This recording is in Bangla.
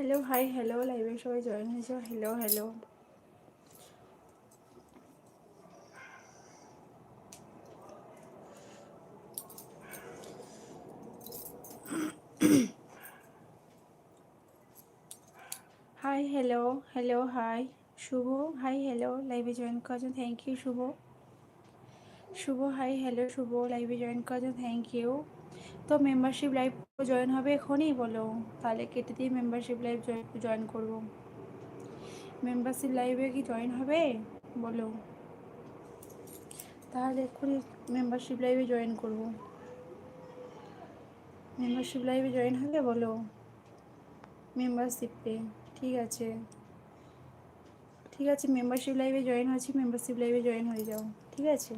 হ্যালো হাই হ্যালো লাইভে সবাই জয়েন হয়েছে। Hello hello hi hello hello hi Shubho hi hello লাইভে জয়েন করার জন্য thank you Shubho. Shubho hi hello Shubho লাইভে জয়েন করার জন্য থ্যাংক ইউ তো মেম্বারশিপ লাইভ জয়েন হবে এখনই? বলো। তাহলে কেটে দিয়ে মেম্বারশিপ লাইভ জয়েন করব। মেম্বারশিপ লাইভে কি জয়েন হবে? বলো। তাহলে এক্ষুনি মেম্বারশিপ লাইভে জয়েন করব। মেম্বারশিপ লাইভে জয়েন হবে বলো। মেম্বারশিপে ঠিক আছে। ঠিক আছে মেম্বারশিপ লাইভে জয়েন হয়েছি মেম্বারশিপ লাইভে জয়েন হয়ে যাও। ঠিক আছে?